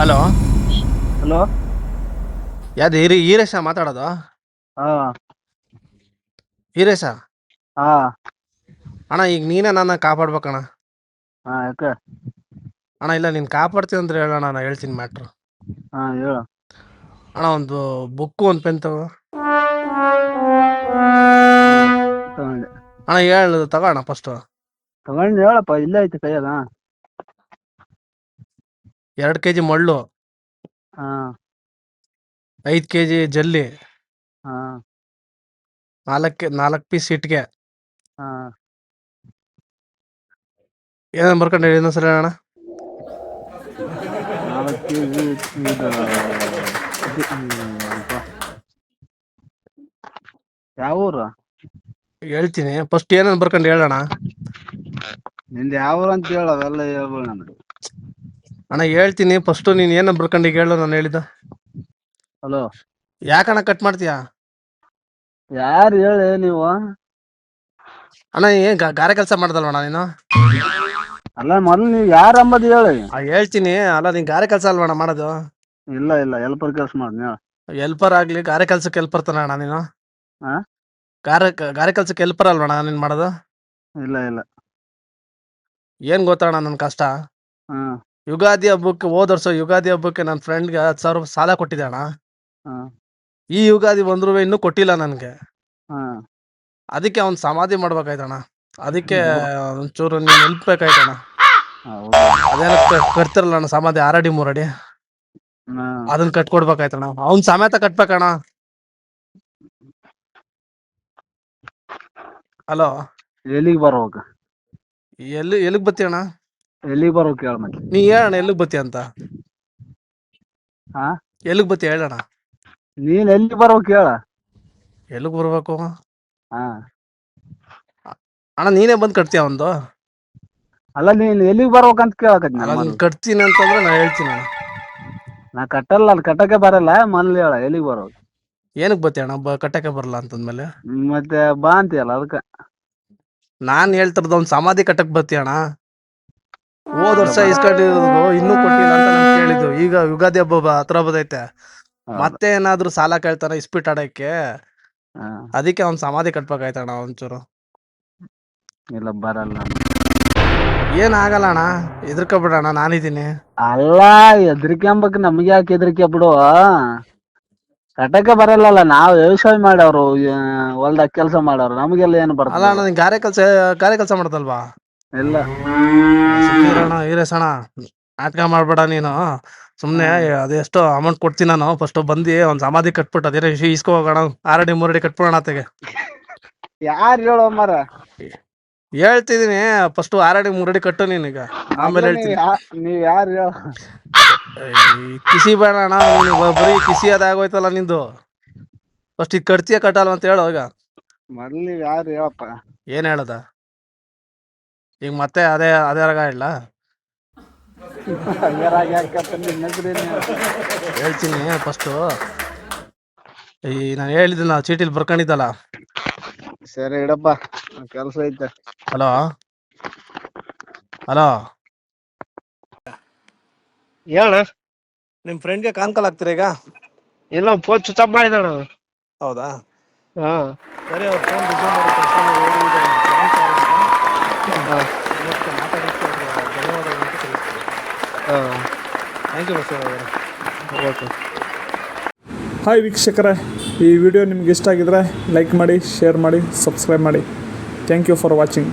Hello? Hello? ಯಾವ್ದು ಹೀರಿ ಈರೇಶ ಮಾತಾಡೋದು? ಹಾ. ಈರೇಶ ಹಾ. ಅಣ್ಣ ಈಗ ನೀನೇ ನನ್ನ ಕಾಪಾಡ್ಬೇಕಣ್ಣ. ಹಾ ಯಾಕೆ? ಅಣ್ಣ ಇಲ್ಲ ನೀನು ಕಾಪಾಡ್ತೀನಿ ಅಂದ್ರೆ ಹೇಳೋಣ ನಾನು ಹೇಳ್ತೀನಿ ಮ್ಯಾಟ್ರು. ಹಾ ಹೇಳು. ಅಣ್ಣ ಒಂದು ಬುಕ್ಕು ಒಂದು ಪೆನ್ ತಗೋ. ತಗೊಂಡೆ. ಅಣ್ಣ ಹೇಳು ತಗೋಣ ಫಸ್ಟು. ತಗೊಂಡು ಹೇಳಪ್ಪ ಇಲ್ಲೇ ಐತೆ ಕೈಯಾಗ ಎರಡು ಕೆಜಿ ಮಳ್ಳು. ಹಾ. ಐದು ಕೆ ಜಿ ಜಲ್ಲಿ. ಹಾ. ನಾಲ್ಕು ನಾಲ್ಕು ಪೀಸ್ ಇಟ್ಗೆ ಹಾ. ಏನೇನು ಬರ್ಕೊಂಡು ಹೇಳಿ ಇನ್ನೊಂದ್ಸರಿ ಅಣ್ಣ ನಾಲ್ಕು ಕೆ ಜಿ. ಯಾವ ಊರು? ಹೇಳ್ತೀನಿ. ಫಸ್ಟ್ ಏನೇನು ಬರ್ಕೊಂಡು ಹೇಳೋಣ. ನಿಂದು ಯಾವ ಊರು ಅಂತ ಹೇಳ ಅವೆಲ್ಲ ಹೇಳ್ಬೋಣ ನನಗೆ. ಅಣ್ಣ ಹೇಳ್ತೀನಿ. ಫಸ್ಟ್ ನೀನು ಏನು ಬರ್ಕಂಡಿ ಹೇಳು ನಾನು ಹೇಳಿದ. ಹಲೋ ಯಾಕಣ್ಣ ಕಟ್ ಮಾಡ್ತೀಯಾ? ಯಾರು ಹೇಳಿ ನೀವು? ಅಣ್ಣ ಏನು ಗಾರೆ ಕೆಲಸ ಮಾಡ್ದಲ್ವಣ್ಣ ನೀನು? ಅಲ್ಲ ಮೊದ್ಲು ನೀವು ಯಾರು ಅಂಬದು ಹೇಳಿ? ಆ, ಹೇಳ್ತೀನಿ. ಅಲ್ಲ ನೀನ್ ಗಾರೆ ಕೆಲಸ ಅಲ್ವಣ್ಣ ಮಾಡೋದು? ಇಲ್ಲ ಇಲ್ಲ ಎಲ್ಪರ್ ಕೆಲಸ ಮಾಡಿ ಹೇಳು ಎಲ್ಪರ್ ಆಗ್ಲಿ ಗಾರೆ ಕೆಲ್ಸಕ್ಕೆ ಎಲ್ಪರ್ ತಾನ ಅಣ್ಣ ನೀನು? ಆ? ಗಾರೆ ಗಾರೆ ಕೆಲ್ಸಕ್ಕೆ ಎಲ್ಪರ್ ಅಲ್ವಣ್ಣ ನೀನ್ ಮಾಡೋದು? ಇಲ್ಲ ಇಲ್ಲ. ಏನ್ ಗೊತ್ತಣ್ಣ ನನ್ ಕಷ್ಟ? ಯುಗಾದಿ ಹಬ್ಬಕ್ಕೆ ಹೋದ ವರ್ಷ ಯುಗಾದಿ ಹಬ್ಬಕ್ಕೆ ನನ್ನ ಫ್ರೆಂಡ್ಗೆ ಹತ್ತು ಸಾವಿರ ರೂಪಾಯಿ ಸಾಲ ಕೊಟ್ಟಿದ್ದೆ ಅಣ್ಣ. ಈ ಯುಗಾದಿ ಬಂದ್ರು ಇನ್ನೂ ಕೊಟ್ಟಿಲ್ಲ ನನ್ಗೆ. ಹಾ. ಅದಕ್ಕೆ ಅವ್ನ್ ಸಮಾಧಿ ಮಾಡ್ಬೇಕಾಯ್ತಣ್ಣ ಅದಕ್ಕೆ ಒಂಚೂರು ನೀನ್ ಹೆಲ್ಪ್ ಬೇಕಾಯ್ತಣ್ಣ ಹೌದಾ. ಅದೇನ ಕಟ್ತಿರಲ್ಲ ಅಣ್ಣ ಸಮಾಧಿ ಆರಡಿ ಮೂರಡಿ. ಅದನ್ನ ಕಟ್ಕೊಡ್ಬೇಕಾಯ್ತಣ್ಣ ಅವ್ನ್ ಸಮೇತ ಕಟ್ಬೇಕಣ್ಣ ಹಲೋ. ಎಲ್ಲಿಗೆ ಬರ್ಬೇಕು ಎಲ್ಲಿ ಎಲ್ಲಿಗೆ ಬತ್ತಿ ಅಣ್ಣ? ಎಲ್ಲಿಗೆ ಬರ್ಬೇಕು ಹೇಳ ಮತ್ತೆ ನೀ ಹೇಳಣ್ಣ ಎಲ್ಲಿಗ್ ಬತ್ತಿ ಅಂತ? ಹಾ? ಎಲ್ಲಿಗ್ ಬತ್ತಿ ಹೇಳಣ್ಣ? ನೀನ್ ಎಲ್ಲಿ ಬರ್ಬೇಕು ಹೇಳ ಎಲ್ಲಿಗ್ ಬರ್ಬೇಕು? ಹಾ. ಅಣ್ಣ ನೀನೇ ಬಂದು ಕಟ್ತೀಯ ಒಂದು? ಅಲ್ಲ ನೀನ್ ಎಲ್ಲಿಗೆ ಬರ್ಬೇಕಂತ ಕೇಳಕತ್ ಅಲ್ಲ ನೀನ್ ಕಟ್ತೀನಿ ಅಂತಂದ್ರೆ ನಾ ಹೇಳ್ತೀನಿ ಅಣ್ಣ. ನಾ ಕಟ್ಟಲ್ಲ ಅಲ್ಲಿ ಕಟ್ಟಕ್ಕೆ ಬರಲ್ಲ ಮೊದ್ಲು ಹೇಳ ಎಲ್ಲಿಗೆ ಬರ್ಬೇಕು ಏನಕ್ ಬತ್ತಿ ಅಣ್ಣ ಬ ಕಟ್ಟಕ್ಕೆ ಬರಲ್ಲ ಅಂತಂದ್ಮೇಲೆ? ಮತ್ತೆ ಬಾ ಅಂತೀಯಲ್ಲ ಅದಕ್ಕೆ ನಾನ್ ಹೇಳ್ತಿರೋದು ಒಂದ್ ಸಮಾಧಿ ಕಟ್ಟಕ್ ಬತ್ತಿ ಅಣ್ಣ. ಹೋದ್ ವರ್ಷ ಇಸ್ಕೊಂಡಿರೋದು ಇನ್ನೂ ಕೊಟ್ಟಿಲ್ಲ ಅಂತ ನಾನು ಕೇಳಿದ್ದು. ಈಗ ಯುಗಾದಿ ಹಬ್ಬ ಬ- ಹತ್ರ ಬದೈತೆ. ಮತ್ತೆ ಏನಾದ್ರೂ ಸಾಲ ಕೇಳ್ತಾನ ಇಸ್ಪಿಟ್ ಆಡಕ್ಕೆ ಹಾ, ಅದಕ್ಕೆ ಅವ್ನ್ ಸಮಾಧಿ ಕಟ್ಬೇಕಾಯ್ತಣ್ಣ ಒಂಚೂರು. ಇಲ್ಲ ಬರಲ್ಲ. ಏನ್ ಆಗಲ್ಲ ಅಣ್ಣ. ಹೆದರ್ಕೊಬಿಡಣ ನಾನಿದ್ದೀನಿ. ಅಲ್ಲ ಹೆದ್ರಿಕೆಂಬಕ್ ನಮ್ಗೆ ಯಾಕೆ ಹೆದ್ರಿಕೆ ಬಿಡು. ಕಟ್ಟಕ್ಕೆ ಬರಲ್ಲಲ್ಲ ನಾವ್ ವ್ಯವಸಾಯ ಮಾಡೋರು ಹೊಲ್ದಾಗ ಕೆಲಸ ಮಾಡವ್ರು ನಮಗೆಲ್ಲ ಏನು ಅಲ್ಲ ಬರ್ತಲ್ಲ ಅಣ್ಣ ನೀನ್ ಗಾರೆ ಕೆಲಸ ಗಾರೆ ಕೆಲಸ ಮಾಡ್ದಲ್ವಾ? ಇಲ್ಲ. ಸುಮ್ಮನಿರಣ್ಣ ಈರೇಸಣ್ಣ ನಾಟಕ ಮಾಡ್ಬೇಡ ನೀನು. ಸುಮ್ನೆ ಅದೆಷ್ಟು ಅಮೌಂಟ್ ಕೊಡ್ತೀನಿ ನಾನು. ಫಸ್ಟ್ ಬಂದು ಒಂದ್ ಸಮಾಧಿ ಕಟ್ಬಿಟ್ಟು ಅದೇ ವಿಷಯ ಇಸ್ಕೊ ಹೋಗೋಣ. ಆರಡಿ ಮೂರಡಿ ಕಟ್ಬಿಡೋಣ ಆತೆಗೆ ಯಾರು ಹೇಳೋ ಮರ? ಹೇಳ್ತಿದೀನಿ. ಫಸ್ಟ್ ಆರಡಿ ಮೂರಡಿ ಕಟ್ಟು ನೀನೀಗ ಆಮೇಲೆ ಹೇಳ್ತೀನಿ. ನೀವ್ ಯಾರು ಹೇಳ? ಕಿಸಿ ಬೇಡ ಅಣ್ಣ. ಬರೀ ಕಿಸಿ ಅದಾಗೋಯ್ತಲ್ಲ ನಿಂದು. ಫಸ್ಟ್ ಇದು ಕಟ್ತೀಯ ಕಟ್ಟಲ್ವ ಅಂತ ಹೇಳು ಈಗ. ಮೊದ್ಲು ಯಾರು ಹೇಳಪ್ಪ? ಏನ್ ಹೇಳದ? ಈಗ ಮತ್ತೆ ಅದೇ ಅದೇ ರಾಗ ಇಲ್ಲ ಹೇಳ್ತೀನಿ ಫಸ್ಟು ಈ ನಾನು ಹೇಳಿದ್ನಲ್ಲ ಚೀಟಿಲಿ ಬರ್ಕೊಂಡಿದ್ದಲ್ಲ. ಸರಿ ಇಡಪ್ಪ ಕೆಲಸ ಐತೆ. ಹಲೋ ಹಲೋ ಹೇಳ. ನಿಮ್ ಫ್ರೆಂಡ್ಗೆ ಕಾಂಕಲ್ ಕಾಲ್ ಆಗ್ತೀರಾ ಈಗ? ಇಲ್ಲ ಫೋನ್ ಸ್ವಿಚ್ ಆಫ್ ಮಾಡಿದಣ ಹೌದಾ? ಹಾ. ಸರಿ ಅವ್ರ ಫೋನ್ ಇವತ್ತು ಮಾತಾಡೋಕ್ಕೆ ಅವ್ರಿಗೆ ಧನ್ಯವಾದಗಳು ಅಂತ ತಿಳಿಸ್ತೀನಿ. Thank you Basava okay hi ವೀಕ್ಷಕರೇ. ಈ ವಿಡಿಯೋ ನಿಮ್ಗೆ ಇಷ್ಟ ಆಗಿದ್ರೆ ಲೈಕ್ ಮಾಡಿ ಶೇರ್ ಮಾಡಿ ಸಬ್ಸ್ಕ್ರೈಬ್ ಮಾಡಿ. Thank you for watching